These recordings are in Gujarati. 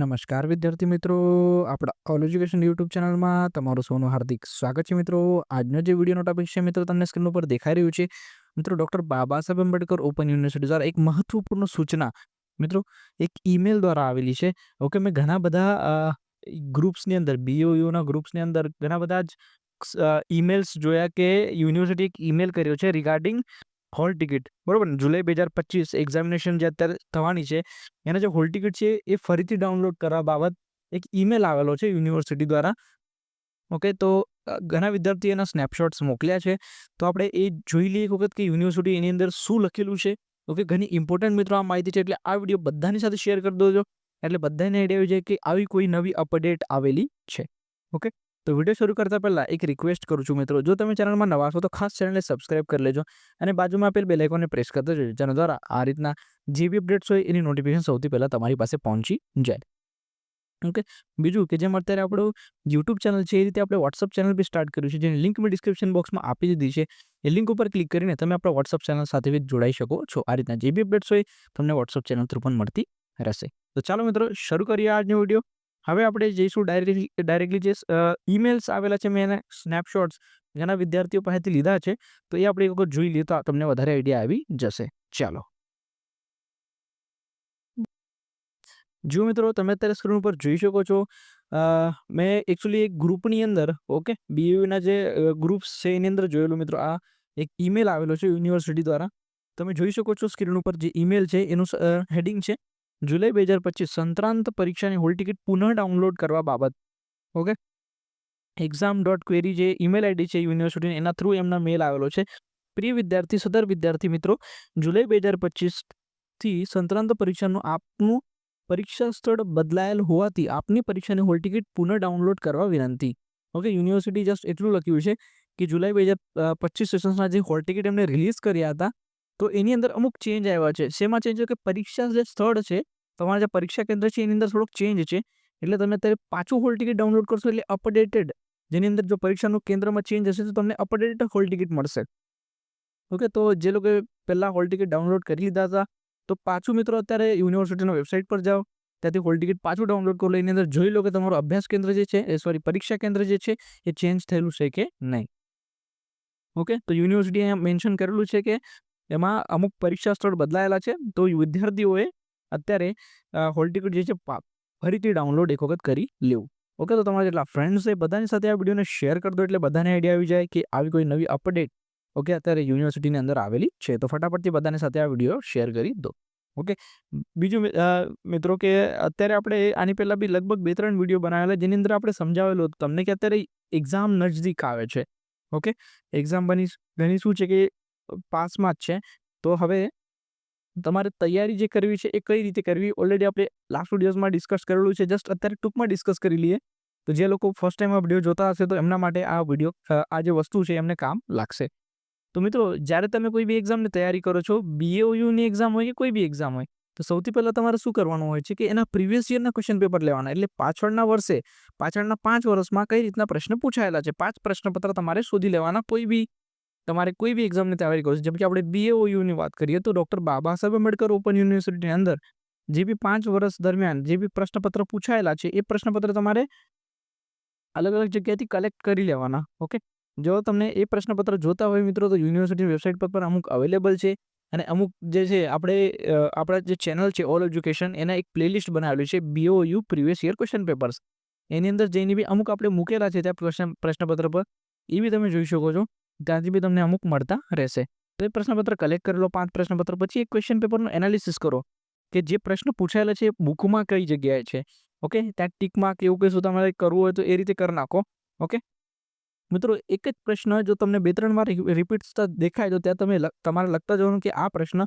નમસ્કાર વિદ્યાર્થી મિત્રો. આપણા ઓલ એજ્યુકેશન યુટ્યુબ ચેનલમાં તમારું સૌનું હાર્દિક સ્વાગત છે મિત્રો. આજનો જે વિડીયોનો ટોપિક છે મિત્રો તમને સ્ક્રીન ઉપર દેખાઈ રહ્યું છે. મિત્રો doctor Baba Saheb Ambedkar open university દ્વારા એક મહત્વપૂર્ણ સૂચના, મિત્રો, એક ઈમેલ દ્વારા આવેલી છે. ઓકે મેં ઘણા બધા ગ્રુપ્સની અંદર બીઓયુના ગ્રુપ્સની અંદર ઘણા બધા જ ઈમેલ્સ જોયા કે યુનિવર્સિટી એક ઈમેલ કર્યો છે રિગાર્ડિંગ હોલ ટિકિટ, બરાબર જુલાઈ બે હજાર પચીસ એક્ઝામિનેશન જે અત્યારે થવાની છે, એના જે હોલ ટિકિટ છે, એ ફરીથી ડાઉનલોડ કરવા બાબત એક ઈમેલ આવેલો છે યુનિવર્સિટી દ્વારા. ઓકે તો ઘણા વિદ્યાર્થીઓ એના સ્નેપશોટ્સ મોકલ્યા છે. તો આપણે એ જોઈ લઈએ એક વખત કે યુનિવર્સિટી એની અંદર શું લખેલું છે. ઓકે ઘણી ઇમ્પોર્ટન્ટ મિત્રો આ માહિતી છે, એટલે આ વીડિયો બધાની સાથે શેર કરી દોજો. એટલે બધાને આઈડિયા આવી જાય કે આવી કોઈ નવી અપડેટ આવેલી છે. ઓકે તો વીડિયો શરૂ કરતા પહેલાં એક રિક્વેસ્ટ કરું છું મિત્રો. જો તમે ચેનલમાં નવા છો તો ખાસ ચેનલને સબસ્ક્રાઇબ કરી લેજો અને બાજુમાં આપેલ બેલ આઇકોનને પ્રેસ કરતા જજો, જેના દ્વારા આ રીતના જે બી અપડેટ્સ હોય એની નોટિફિકેશન સૌથી પહેલાં તમારી પાસે પહોંચી જાય. ઓકે? બીજું કે જેમ અત્યારે આપણું યુટ્યુબ ચેનલ છે, એ રીતે આપણે વોટ્સઅપ ચેનલ બી સ્ટાર્ટ કર્યું છે, જેની લિંક મેં ડિસ્ક્રિપ્શન બોક્સમાં આપી દીધી છે. એ લિંક ઉપર ક્લિક કરીને તમે આપણા વોટ્સઅપ ચેનલ સાથે બી જોડાઈ શકો છો. આ રીતના જે બી અપડેટ્સ હોય, તમને વોટ્સઅપ ચેનલ થ્રુ પણ મળતી રહેશે. તો ચાલો મિત્રો, શરૂ કરીએ આજનો વીડિયો. હવે આપણે જઈશું ડાયરેક્ટલી ડાયરેક્ટલી જે ઈમેલ્સ આવેલા છે, મેં એના સ્નેપશોટ્સ જેના વિદ્યાર્થીઓ પાસેથી લીધા છે, તો એ આપણે એક વખત જોઈ લઈએ, તો તમને વધારે આઈડિયા આવી જશે. ચાલો. જો મિત્રો, તમે અત્યારે સ્ક્રીન ઉપર જોઈ શકો છો મેં એકચ્યુઅલી એક ગ્રુપની અંદર, ઓકે બીયુના જે ગ્રુપ્સ છે, એની અંદર જોયેલું મિત્રો, આ એક ઈમેલ આવેલો છે યુનિવર્સિટી દ્વારા. તમે જોઈ શકો છો સ્ક્રીન ઉપર જે ઈમેલ છે, એનું હેડિંગ છે જુલાઈ બે હજાર પચીસ સંત્રાંત પરીક્ષાની હોલ ટિકિટ પુનઃ ડાઉનલોડ કરવા બાબત, ઓકે? એક્ઝામ ડોટ ક્વેરી જે ઈમેલ આઈડી છે યુનિવર્સિટીની એના થ્રુ એમના મેલ આવેલો છે. પ્રિય વિદ્યાર્થી, સદર વિદ્યાર્થી મિત્રો, જુલાઈ બે હજાર પચીસથી સંત્રાંત પરીક્ષાનું આપનું પરીક્ષા સ્થળ બદલાયેલ હોવાથી આપની પરીક્ષાની હોલ ટિકિટ પુનઃ ડાઉનલોડ કરવા વિનંતી. ઓકે યુનિવર્સિટી જસ્ટ એટલું લખ્યું છે કે જુલાઈ બે હજાર પચીસ સેશન્સના જે હોલ ટિકિટ એમને રિલીઝ કર્યા હતા તો એની અંદર અમુક ચેન્જ આવ્યા છે. શેમાં ચેન્જ કે પરીક્ષા જે સ્થળ છે, તમારા જે પરીક્ષા કેન્દ્ર છે, એની અંદર થોડોક ચેન્જ છે. એટલે તમે અત્યારે પાછું હોલ ટિકિટ ડાઉનલોડ કરશો એટલે અપડેટેડ જેની અંદર જો પરીક્ષાનું કેન્દ્રમાં ચેન્જ હશે તો તમને અપડેટેડ હોલ ટિકિટ મળશે. ઓકે તો જે લોકોએ પહેલાં હોલ ટિકિટ ડાઉનલોડ કરી લીધા હતા, તો પાછું મિત્રો અત્યારે યુનિવર્સિટીના વેબસાઇટ પર જાઓ. ત્યાંથી હોલ ટિકિટ પાછું ડાઉનલોડ કરો એની અંદર જોઈ લો કે તમારું અભ્યાસ કેન્દ્ર જે છે, એ સોરી પરીક્ષા કેન્દ્ર જે છે, એ ચેન્જ થયેલું છે કે નહીં. ઓકે તો યુનિવર્સિટી અહીંયા મેન્શન કરેલું છે કે એમાં અમુક પરીક્ષા સ્થળ બદલાયેલા છે. તો વિદ્યાર્થીઓએ અત્યારે હોલ ટિકિટ જે છે ફરીથી ડાઉનલોડ એક વખત કરી લેવું. ઓકે, તો તમારા જેટલા ફ્રેન્ડ્સ છે, બધાની સાથે આ વિડીયોને શેર કરી દો એટલે બધાને આઈડિયા આવી જાય કે આવી કોઈ નવી અપડેટ ઓકે, અત્યારે યુનિવર્સિટીની અંદર આવેલી છે. તો ફટાફટથી બધાની સાથે આ વીડિયો શેર કરી દો. ઓકે, બીજું મિત્રો કે અત્યારે આપણે આની પહેલાં બી લગભગ બે ત્રણ વીડિયો બનાવેલા, જેની અંદર આપણે સમજાવેલું હતું. તમને કે અત્યારે એક્ઝામ નજદીક આવે છે. ઓકે એક્ઝામ બની, ઘણી શું છે કે પાસમાં જ છે. તો હવે તમારે તૈયારી જે કરવી છે એ કઈ રીતે કરવી? ઓલરેડી આપણે લાસ્ટ વિડીયોઝમાં ડિસ્કસ કરેલું છે. જસ્ટ અત્યારે ટૂંકમાં ડિસ્કસ કરી લઈએ. તો જે લોકો ફર્સ્ટ ટાઈમ આ વીડિયો જોતા હશે તો એમના માટે આ વીડિયો આ જે વસ્તુ છે એમને કામ લાગશે. તો મિત્રો, જ્યારે તમે કોઈ બી એક્ઝામની તૈયારી કરો છો બીએઓયુની એક્ઝામ હોય કે કોઈ બી એક્ઝામ હોય, તો સૌથી પહેલાં તમારે શું કરવાનું હોય છે કે એના પ્રીવિયસ યરના ક્વેશ્ચન પેપર લેવાના. એટલે પાછળના વર્ષે, પાછળના પાંચ વર્ષમાં કઈ રીતના પ્રશ્ન પૂછાયેલા છે? પાંચ પ્રશ્નપત્ર તમારે શોધી લેવાના કોઈ બી તમારે કોઈ બી એક્ઝામની તૈયારી કરો જેમ કે આપણે બીએઓયુની વાત કરીએ, તો ડૉક્ટર બાબા સાહેબ આંબેડકર ઓપન યુનિવર્સિટીની અંદર જે બી પાંચ વર્ષ દરમિયાન જે બી પ્રશ્નપત્ર પૂછાયેલા છે, એ પ્રશ્નપત્ર તમારે અલગ અલગ જગ્યાએથી કલેક્ટ કરી લેવાના ઓકે જો તમને એ પ્રશ્નપત્ર જોતા હોય મિત્રો, તો યુનિવર્સિટીની વેબસાઇટ પર પણ અમુક અવેલેબલ છે અને અમુક જે છે, આપણે આપણા જે ચેનલ છે ઓલ એજ્યુકેશન એના એક પ્લેલિસ્ટ બનાવેલી છે BOU previous year question papers એની અંદર જઈને બી અમુક આપણે મૂકેલા છે ત્યાં પ્રશ્ન, પ્રશ્નપત્ર પર, એ બી તમે જોઈ શકો છો. ત્યાંથી બી તમને અમુક મળતા રહેશે. તો એ પ્રશ્નપત્ર કલેક્ટ કરેલો પાંચ પ્રશ્નપત્ર, પછી એક ક્વેશ્ચન પેપરનું એનાલિસિસ કરો. કે જે પ્રશ્ન પૂછાયેલા છે એ બુકમાં કઈ જગ્યાએ છે. ઓકે? ત્યાં ટીકમાં કે એવું કશું તમારે કરવું હોય તો એ રીતે કરી નાખો. ઓકે? મિત્રો, એક જ પ્રશ્ન જો તમને બે ત્રણ વાર રિપીટ થતા દેખાય તો ત્યાં તમે તમારે લખતા જવાનું કે આ પ્રશ્ન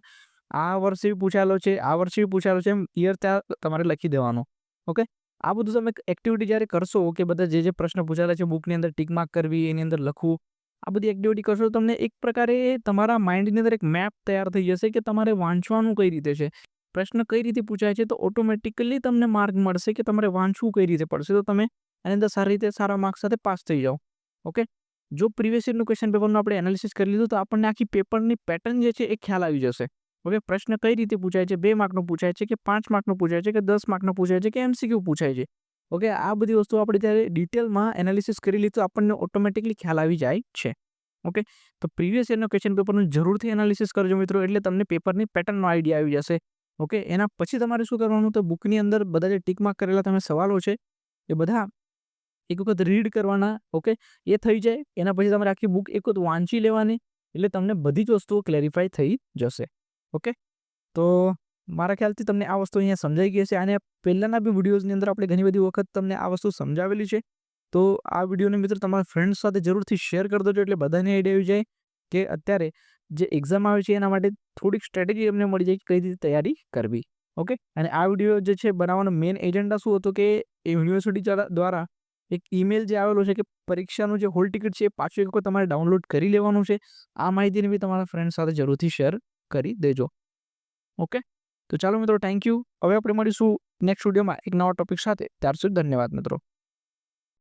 આ વર્ષે પૂછાયેલો છે, આ વર્ષે બી પૂછાયેલો છે એમ યર ત્યાં તમારે લખી દેવાનો. ઓકે? આ બધું તમે એક્ટિવિટી જ્યારે કરશો કે બધા જે જે પ્રશ્ન પૂછાયેલા છે બુકની અંદર ટીક માર્ક કરવી, એની અંદર લખવું આ બધી એક્ટિવિટી કરશો તમને એક પ્રકારે તમારા માઇન્ડની અંદર એક મેપ તૈયાર થઈ જશે કે તમારે વાંચવાનું કઈ રીતે છે. પ્રશ્ન કઈ રીતે પૂછાય છે તો ઓટોમેટિકલી તમને માર્ક મળશે કે તમારે વાંચવું કઈ રીતે પડશે. તો તમે એની અંદર સારી રીતે સારા માર્ક્સ સાથે પાસ થઈ જાઓ. ઓકે જો પ્રીવિયસ યરનું ક્વેશ્ચન પેપરનું આપણે એનાલિસિસ કરી લીધું તો આપણને આખી પેપરની પેટર્ન જે છે એ ખ્યાલ આવી જશે. ઓકે પ્રશ્ન કઈ રીતે પૂછાય છે? બે માર્કનો પૂછાય છે કે પાંચ માર્કનો પૂછાય છે કે દસ માર્કનો પૂછાય છે કે એમસીક્યુ પૂછાય છે? ઓકે? આ બધી વસ્તુ આપણે જ્યારે ડિટેલમાં એનાલિસિસ કરી લીધું આપણને ઓટોમેટિકલી ખ્યાલ આવી જાય છે. ઓકે? તો પ્રીવિયસ યરનો ક્વેશ્ચન પેપરનું જરૂરથી એનાલિસિસ કરજો મિત્રો, એટલે તમને પેપરની પેટર્નનો આઈડિયા આવી જશે. ઓકે? એના પછી તમારે શું કરવાનું? તો બુકની અંદર બધા જે ટીકમાં કરેલા તમે સવાલો છે, એ બધા એક વખત રીડ કરવાના, ઓકે? એ થઈ જાય, એના પછી તમારે આખી બુક એક વખત વાંચી લેવાની, એટલે તમને બધી જ વસ્તુઓ ક્લેરિફાય થઈ જશે. ઓકે? તો મારા ખ્યાલથી તમને આ વસ્તુ અહીંયા સમજાઈ ગઈ છે અને પહેલાંના બી વિડીયોઝની અંદર આપણે ઘણી બધી વખત તમને આ વસ્તુ સમજાવેલી છે. તો આ વિડીયોને મિત્રો તમારા ફ્રેન્ડ્સ સાથે જરૂરથી શેર કરી દેજો એટલે બધાને આઈડિયા આવી જાય કે અત્યારે જે એક્ઝામ આવે છે એના માટે થોડીક સ્ટ્રેટેજી અમને મળી જાય કે કઈ રીતે તૈયારી કરવી. ઓકે? અને આ વીડિયો જે છે બનાવવાનો મેઇન એજન્ડા શું હતો કે યુનિવર્સિટી દ્વારા એક ઈમેલ જે આવેલો છે કે પરીક્ષાનું જે હોલ ટિકિટ છે એ પાછું એક વખત તમારે ડાઉનલોડ કરી લેવાનું છે. આ માહિતીને બી તમારા ફ્રેન્ડ સાથે જરૂરથી શેર કરી દેજો. ઓકે? તો ચાલો મિત્રો થેન્ક યુ હવે આપણે મળીશું નેક્સ્ટ વિડીયોમાં એક નવા ટોપિક સાથે. ત્યાર સુધી ધન્યવાદ મિત્રો.